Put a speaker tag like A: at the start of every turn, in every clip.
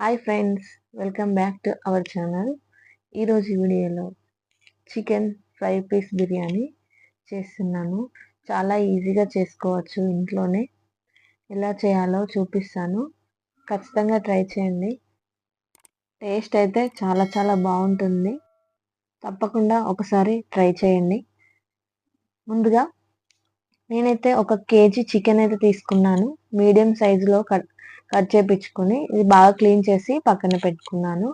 A: Hi friends welcome back to our channel ఈరోజు వీడియోలో chicken fry piece biryani చేస్తున్నాను. చాలా ఈజీగా చేసుకోవచ్చు ఇంట్లోనే. ఎలా చేయాలో చూపిస్తాను. ఖచ్చితంగా ట్రై చేయండి. టేస్ట్ అయితే చాలా చాలా బాగుంటుంది. తప్పకుండా ఒకసారి ట్రై చేయండి. ముందుగా నేనైతే ఒక కేజీ చికెన్ అయితే తీసుకున్నాను. మీడియం సైజులో కట్ కట్ చేపించుకొని ఇది బాగా క్లీన్ చేసి పక్కన పెట్టుకున్నాను.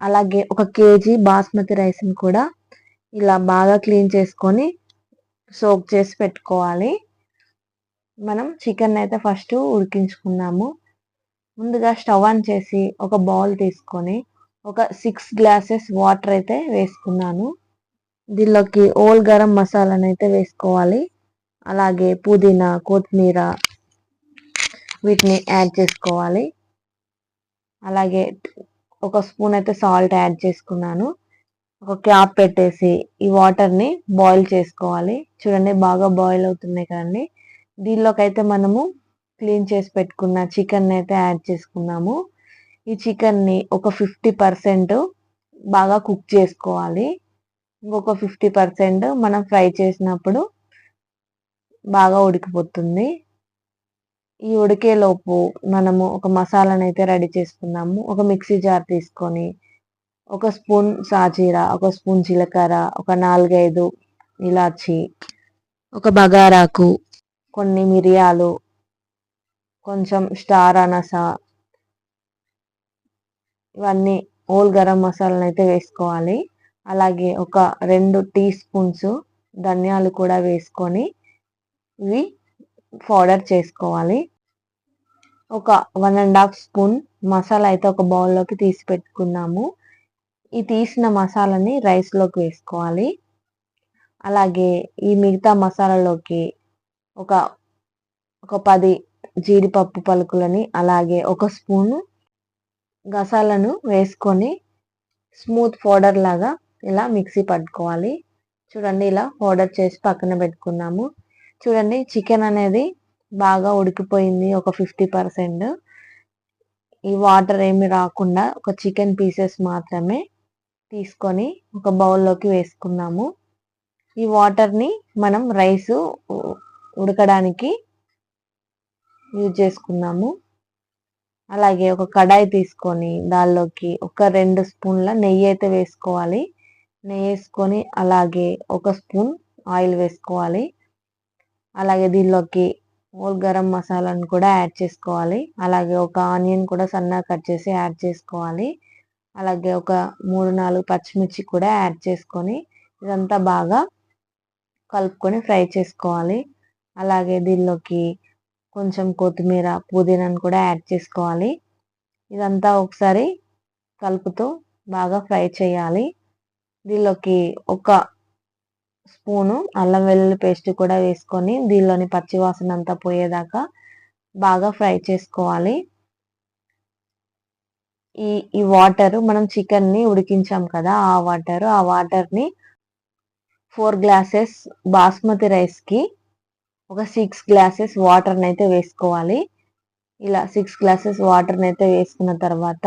A: అలాగే ఒక కేజీ బాస్మతి రైస్ని కూడా ఇలా బాగా క్లీన్ చేసుకొని సోక్ చేసి పెట్టుకోవాలి. మనం చికెన్ అయితే ఫస్ట్ ఉడికించుకున్నాము ముందుగా స్టవ్ ఆన్ చేసి ఒక బౌల్ తీసుకొని ఒక సిక్స్ గ్లాసెస్ వాటర్ అయితే వేసుకున్నాను. దీనిలోకి ఓల్ గరం మసాలాను అయితే వేసుకోవాలి. అలాగే పుదీనా కొత్తిమీర వీటిని యాడ్ చేసుకోవాలి. అలాగే ఒక స్పూన్ అయితే సాల్ట్ యాడ్ చేసుకున్నాను. ఒక క్యాప్ పెట్టేసి ఈ వాటర్ని బాయిల్ చేసుకోవాలి. చూడండి బాగా బాయిల్ అవుతున్నాయి కదండి. దీనిలోకైతే మనము క్లీన్ చేసి పెట్టుకున్న చికెన్ అయితే యాడ్ చేసుకున్నాము. ఈ చికెన్ని ఒక ఫిఫ్టీ పర్సెంట్ బాగా కుక్ చేసుకోవాలి. ఇంకొక ఫిఫ్టీ పర్సెంట్ మనం ఫ్రై చేసినప్పుడు బాగా ఉడికిపోతుంది. ఈ ఉడికేలోపు మనము ఒక మసాలాను అయితే రెడీ చేసుకున్నాము. ఒక మిక్సీ జార్ తీసుకొని ఒక స్పూన్ సాజీర ఒక స్పూన్ జీలకర్ర ఒక నాలుగైదు ఇలాచి ఒక బగారాకు కొన్ని మిరియాలు కొంచెం స్టార్ అనస ఇవన్నీ ఓల్ గరం మసాలాను అయితే వేసుకోవాలి. అలాగే ఒక రెండు టీ స్పూన్స్ ధనియాలు కూడా వేసుకొని ఇవి పౌడర్ చేసుకోవాలి. ఒక one and half spoon masala అయితే ఒక బౌల్లోకి తీసి పెట్టుకున్నాము. ఈ తీసిన మసాలాని రైస్లోకి వేసుకోవాలి. అలాగే ఈ మిగతా మసాలాలోకి ఒక ఒక పది జీడిపప్పు పలుకులని అలాగే ఒక స్పూను గసాలను వేసుకొని స్మూత్ పౌడర్ లాగా ఇలా మిక్సీ పట్టుకోవాలి. చూడండి ఇలా పౌడర్ చేసి పక్కన పెట్టుకున్నాము. చూడండి చికెన్ అనేది బాగా ఉడికిపోయింది ఒక ఫిఫ్టీ పర్సెంట్. ఈ వాటర్ ఏమి రాకుండా ఒక చికెన్ పీసెస్ మాత్రమే తీసుకొని ఒక బౌల్లోకి వేసుకున్నాము. ఈ వాటర్ని మనం రైస్ ఉడకడానికి యూజ్ చేసుకున్నాము. అలాగే ఒక కడాయి తీసుకొని దానిలోకి ఒక రెండు స్పూన్ల నెయ్యి అయితే వేసుకోవాలి. నెయ్యి వేసుకొని అలాగే ఒక స్పూన్ ఆయిల్ వేసుకోవాలి. అలాగే దీనిలోకి హోల్ గరం మసాలాను కూడా యాడ్ చేసుకోవాలి. అలాగే ఒక ఆనియన్ కూడా సన్నగా కట్ చేసి యాడ్ చేసుకోవాలి. అలాగే ఒక మూడు నాలుగు పచ్చిమిర్చి కూడా యాడ్ చేసుకొని ఇదంతా బాగా కలుపుకొని ఫ్రై చేసుకోవాలి. అలాగే దీనిలోకి కొంచెం కొత్తిమీర పుదీనాను కూడా యాడ్ చేసుకోవాలి. ఇదంతా ఒకసారి కలుపుతూ బాగా ఫ్రై చేయాలి. దీనిలోకి ఒక స్పూను అల్లం వెల్లుల్లి పేస్ట్ కూడా వేసుకొని దీనిలోని పచ్చివాసన అంతా పోయేదాకా బాగా ఫ్రై చేసుకోవాలి. ఈ ఈ వాటర్ మనం చికెన్ని ఉడికించాం కదా ఆ వాటర్ ఆ వాటర్ని ఫోర్ గ్లాసెస్ బాస్మతి రైస్కి ఒక సిక్స్ గ్లాసెస్ వాటర్ని అయితే వేసుకోవాలి. ఇలా సిక్స్ గ్లాసెస్ వాటర్ని అయితే వేసుకున్న తర్వాత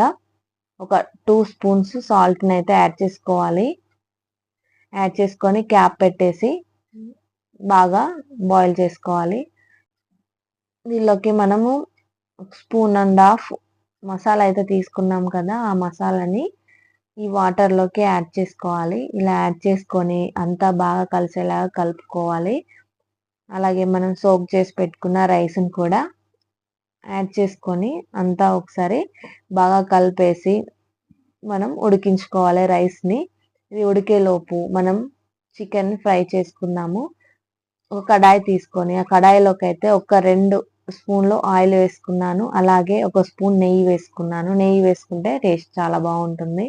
A: ఒక టూ స్పూన్స్ సాల్ట్ని అయితే యాడ్ చేసుకోవాలి. యాడ్ చేసుకొని క్యాప్ పెట్టేసి బాగా బాయిల్ చేసుకోవాలి. దీనిలోకి మనము స్పూన్ అండ్ హాఫ్ మసాలా అయితే తీసుకున్నాం కదా ఆ మసాలాని ఈ వాటర్లోకి యాడ్ చేసుకోవాలి. ఇలా యాడ్ చేసుకొని అంతా బాగా కలిసేలాగా కలుపుకోవాలి. అలాగే మనం సోక్ చేసి పెట్టుకున్న రైస్ని కూడా యాడ్ చేసుకొని అంతా ఒకసారి బాగా కలిపేసి మనం ఉడికించుకోవాలి రైస్ని. ఇది ఉడికేలోపు మనం చికెన్ ఫ్రై చేసుకుందాము. ఒక కడాయి తీసుకొని ఆ కడాయిలోకి అయితే ఒక రెండు స్పూన్లు ఆయిల్ వేసుకున్నాను. అలాగే ఒక స్పూన్ నెయ్యి వేసుకున్నాను. నెయ్యి వేసుకుంటే టేస్ట్ చాలా బాగుంటుంది.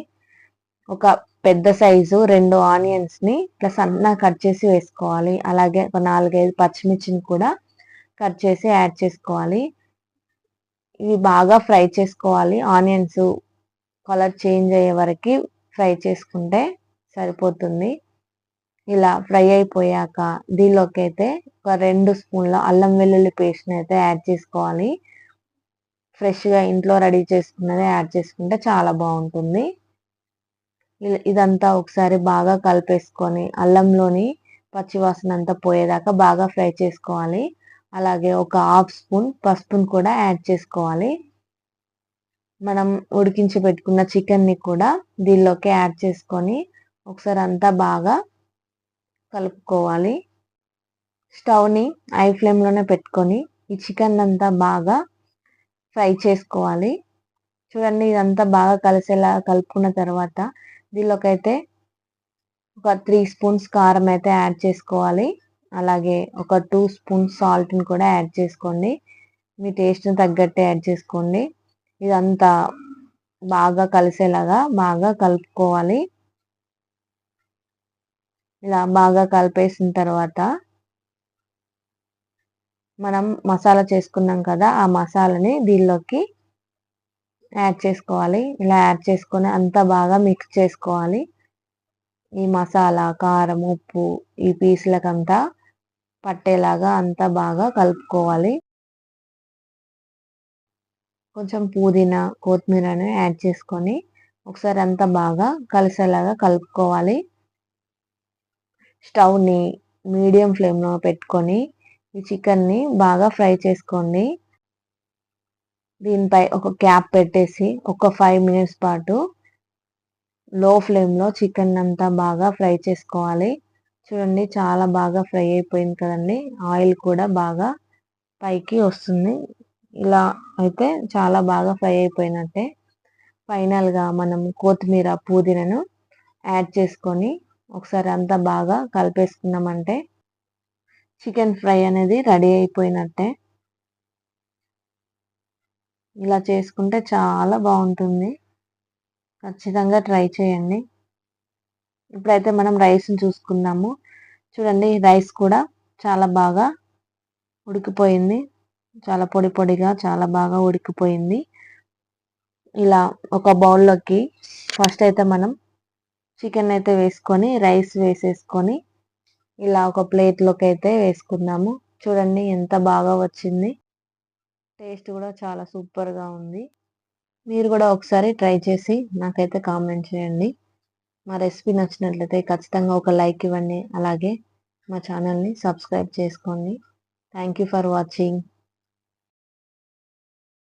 A: ఒక పెద్ద సైజు రెండు ఆనియన్స్ని ఇట్లా సన్నగా కట్ చేసి వేసుకోవాలి. అలాగే ఒక నాలుగైదు పచ్చిమిర్చిని కూడా కట్ చేసి యాడ్ చేసుకోవాలి. ఇవి బాగా ఫ్రై చేసుకోవాలి. ఆనియన్స్ కలర్ చేంజ్ అయ్యే వరకు ఫ్రై చేసుకుంటే సరిపోతుంది. ఇలా ఫ్రై అయిపోయాక దీనిలోకి అయితే ఒక రెండు స్పూన్ల అల్లం వెల్లుల్లి పేస్ట్ని అయితే యాడ్ చేసుకోవాలి. ఫ్రెష్గా ఇంట్లో రెడీ చేసుకున్నది యాడ్ చేసుకుంటే చాలా బాగుంటుంది. ఇదంతా ఒకసారి బాగా కలిపేసుకొని అల్లంలోని పచ్చివాసన అంతా పోయేదాకా బాగా ఫ్రై చేసుకోవాలి. అలాగే ఒక హాఫ్ స్పూన్ పసుపును కూడా యాడ్ చేసుకోవాలి. మనం ఉడికించి పెట్టుకున్న చికెన్ని కూడా దీనిలోకి యాడ్ చేసుకొని ఒకసారి అంతా బాగా కలుపుకోవాలి. స్టవ్ని ఐ ఫ్లేమ్లోనే పెట్టుకొని ఈ చికెన్ అంతా బాగా ఫ్రై చేసుకోవాలి. చూడండి ఇదంతా బాగా కలిసేలా కలుపుకున్న తర్వాత దీనిలోకైతే ఒక త్రీ స్పూన్స్ కారం అయితే యాడ్ చేసుకోవాలి. అలాగే ఒక టూ స్పూన్స్ సాల్ట్ని కూడా యాడ్ చేసుకోండి. మీ టేస్ట్ని తగ్గట్టే యాడ్ చేసుకోండి. ఇదంతా బాగా కలిసేలాగా బాగా కలుపుకోవాలి. ఇలా బాగా కలిపేసిన తర్వాత మనం మసాలా చేసుకున్నాం కదా ఆ మసాలాని దీనిలోకి యాడ్ చేసుకోవాలి. ఇలా యాడ్ చేసుకొని అంతా బాగా మిక్స్ చేసుకోవాలి. ఈ మసాలా కారం ఉప్పు ఈ పీసులకంతా పట్టేలాగా అంతా బాగా కలుపుకోవాలి. కొంచెం పుదీనా కొత్తిమీరని యాడ్ చేసుకొని ఒకసారి అంతా బాగా కలిసేలాగా కలుపుకోవాలి. స్టవ్ని మీడియం ఫ్లేమ్లో పెట్టుకొని ఈ చికెన్ని బాగా ఫ్రై చేసుకోండి. దీనిపై ఒక క్యాప్ పెట్టేసి ఒక ఫైవ్ మినిట్స్ పాటు లో ఫ్లేమ్లో చికెన్ అంతా బాగా ఫ్రై చేసుకోవాలి. చూడండి చాలా బాగా ఫ్రై అయిపోయింది కదండి. ఆయిల్ కూడా బాగా పైకి వస్తుంది. ఇలా అయితే చాలా బాగా ఫ్రై అయిపోయినట్టే. ఫైనల్గా మనం కొత్తిమీర పుదీనను యాడ్ చేసుకొని ఒకసారి అంతా బాగా కలిపేసుకున్నామంటే చికెన్ ఫ్రై అనేది రెడీ అయిపోయినట్టే. ఇలా చేసుకుంటే చాలా బాగుంటుంది. ఖచ్చితంగా ట్రై చేయండి. ఇప్పుడైతే మనం రైస్ని చూసుకుందాము. చూడండి రైస్ కూడా చాలా బాగా ఉడికిపోయింది. చాలా పొడి పొడిగా చాలా బాగా ఉడికిపోయింది. ఇలా ఒక బౌల్లోకి ఫస్ట్ అయితే మనం చికెన్ అయితే వేసుకొని రైస్ వేసేసుకొని ఇలా ఒక ప్లేట్లోకి అయితే వేసుకున్నాము. చూడండి ఎంత బాగా వచ్చింది. టేస్ట్ కూడా చాలా సూపర్గా ఉంది. మీరు కూడా ఒకసారి ట్రై చేసి నాకైతే కామెంట్ చేయండి. మా రెసిపీ నచ్చినట్లయితే ఖచ్చితంగా ఒక లైక్ ఇవ్వండి. అలాగే మా ఛానల్ని సబ్స్క్రైబ్ చేసుకోండి. Thank you for watching